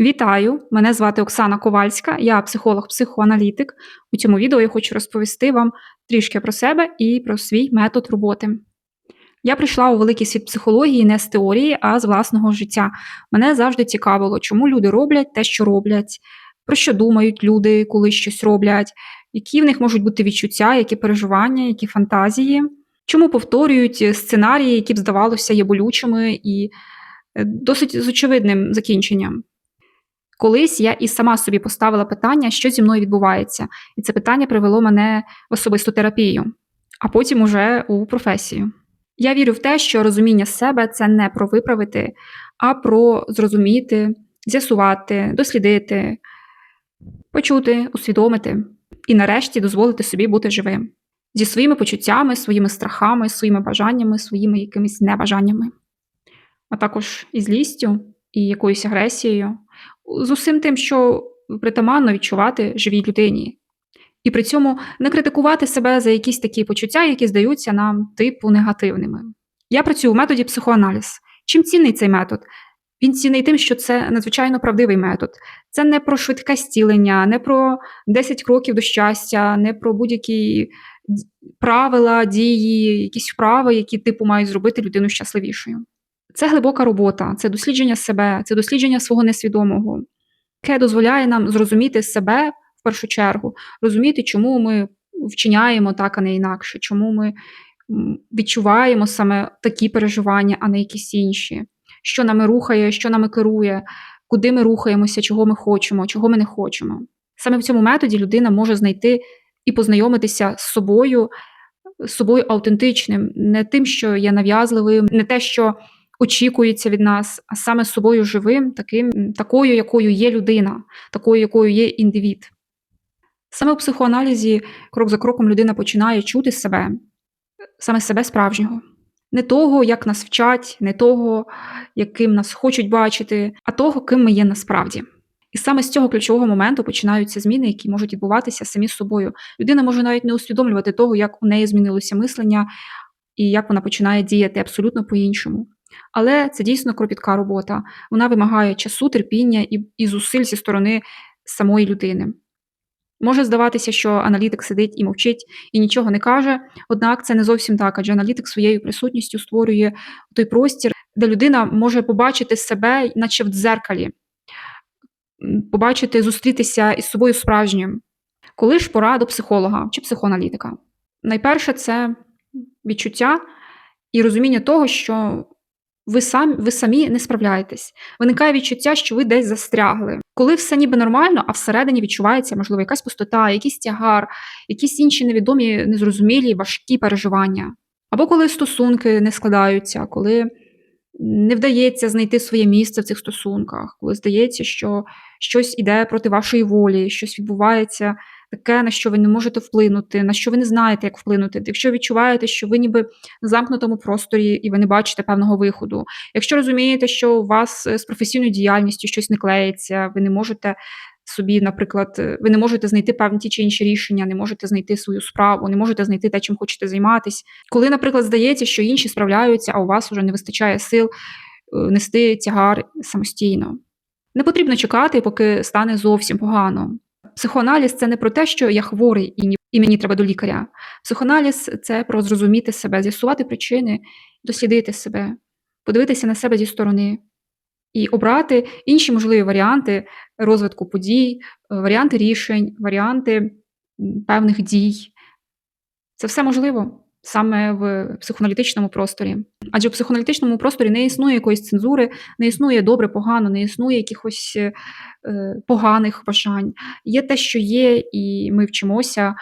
Вітаю! Мене звати Оксана Ковальська, я психолог-психоаналітик. У цьому відео я хочу розповісти вам трішки про себе і про свій метод роботи. Я прийшла у великий світ психології не з теорії, а з власного життя. Мене завжди цікавило, чому люди роблять те, що роблять, про що думають люди, коли щось роблять, які в них можуть бути відчуття, які переживання, які фантазії, чому повторюють сценарії, які б здавалося є болючими і е, досить з очевидним закінченням. Колись я і сама собі поставила питання, що зі мною відбувається, і це питання привело мене в особисту терапію, а потім уже у професію. Я вірю в те, що розуміння себе це не про виправити, а про зрозуміти, з'ясувати, дослідити, почути, усвідомити і нарешті дозволити собі бути живим зі своїми почуттями, своїми страхами, своїми бажаннями, своїми якимись небажаннями, а також і злістю, і якоюсь агресією з усім тим, що притаманно відчувати живій людині, і при цьому не критикувати себе за якісь такі почуття, які здаються нам типу негативними. Я працюю в методі психоаналіз. Чим цінний цей метод? Він цінний тим, що це надзвичайно правдивий метод. Це не про швидке зцілення, не про 10 кроків до щастя, не про будь-які правила, дії, якісь вправи, які типу мають зробити людину щасливішою. Це глибока робота, це дослідження себе, це дослідження свого несвідомого, яке дозволяє нам зрозуміти себе в першу чергу, розуміти, чому ми вчиняємо так, а не інакше, чому ми відчуваємо саме такі переживання, а не якісь інші, що нами рухає, що нами керує, куди ми рухаємося, чого ми хочемо, чого ми не хочемо. Саме в цьому методі людина може знайти і познайомитися з собою, з собою аутентичним, не тим, що є нав'язливим, не те, що очікується від нас, а саме з собою живим, таким, такою, якою є людина, такою, якою є індивід. Саме у психоаналізі крок за кроком людина починає чути себе, саме себе справжнього. Не того, як нас вчать, не того, яким нас хочуть бачити, а того, ким ми є насправді. І саме з цього ключового моменту починаються зміни, які можуть відбуватися самі з собою. Людина може навіть не усвідомлювати того, як у неї змінилося мислення і як вона починає діяти абсолютно по-іншому. Але це дійсно кропітка робота. Вона вимагає часу, терпіння і, і зусиль зі сторони самої людини. Може здаватися, що аналітик сидить і мовчить і нічого не каже, однак це не зовсім так, адже аналітик своєю присутністю створює той простір, де людина може побачити себе, наче в дзеркалі, побачити, зустрітися із собою справжнім. Коли ж пора до психолога чи психоаналітика? Найперше, це відчуття і розуміння того, що ви самі ви самі не справляєтесь. Виникає відчуття, що ви десь застрягли. Коли все ніби нормально, а всередині відчувається, можливо, якась пустота, якийсь тягар, якісь інші невідомі, незрозумілі, важкі переживання. Або коли стосунки не складаються, коли не вдається знайти своє місце в цих стосунках, коли здається, що щось іде проти вашої волі, щось відбувається таке, на що ви не можете вплинути, на що ви не знаєте, як вплинути. Якщо відчуваєте, що ви ніби в замкнутому просторі і ви не бачите певного виходу. Якщо розумієте, що у вас е, з професійною діяльністю щось не клеїться, ви не можете. Собі, наприклад, е, ви не можете знайти певні ті чи інші рішення, не можете знайти свою справу, не можете знайти те, чим хочете займатися. Коли, наприклад, здається, що інші справляються, а у вас вже не вистачає сил е, нести тягар самостійно. Не потрібно чекати, поки стане зовсім погано. Психоаналіз це не про те, що я хворий і і мені треба до лікаря. Психоаналіз це про зрозуміти себе, з'ясувати причини, дослідити себе, подивитися на себе зі сторони і обрати інші можливі варіанти розвитку подій, варіанти рішень, варіанти певних дій. Це все можливо саме в психоаналітичному просторі. Адже в психоаналітичному просторі не існує якоїсь цензури, не існує добре, погано, не існує якихось е, поганих бажань. Є те, що є, і ми вчимося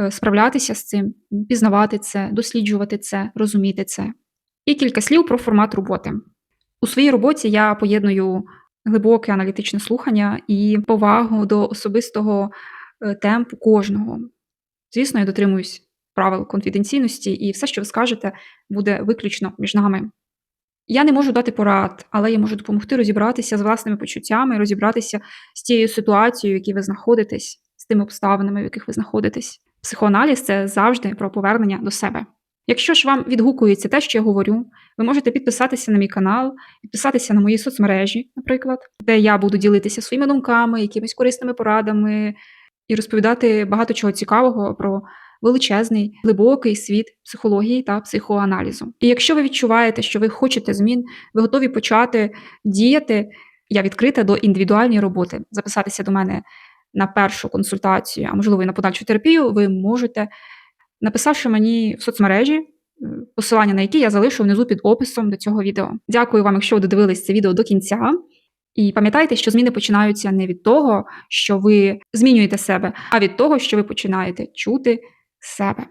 е, справлятися з цим, пізнавати це, досліджувати це, розуміти це. І кілька слів про формат роботи. У своїй роботі я поєдную глибоке аналітичне слухання і повагу до особистого е, темпу кожного. Звісно, я дотримуюсь правил конфіденційності, і все, що ви скажете, буде виключно між нами. Я не можу дати порад, але я можу допомогти розібратися з власними почуттями, розібратися з тією ситуацією, в якій ви знаходитесь, з тими обставинами, в яких ви знаходитесь. Психоаналіз це завжди про повернення до себе. Якщо ж вам відгукується те, що я говорю, ви можете підписатися на мій канал, підписатися на мої соцмережі, наприклад, де я буду ділитися своїми думками, якимись корисними порадами і розповідати багато чого цікавого про величезний, глибокий світ психології та психоаналізу. І якщо ви відчуваєте, що ви хочете змін, ви готові почати діяти, я відкрита до індивідуальної роботи. Записатися до мене на першу консультацію, а можливо і на подальшу терапію, ви можете, написавши мені в соцмережі, е, посилання на які я залишу внизу під описом до цього відео. Дякую вам, якщо ви додивились це відео до кінця. І пам'ятайте, що зміни починаються не від того, що ви змінюєте себе, а від того, що ви починаєте чути себе.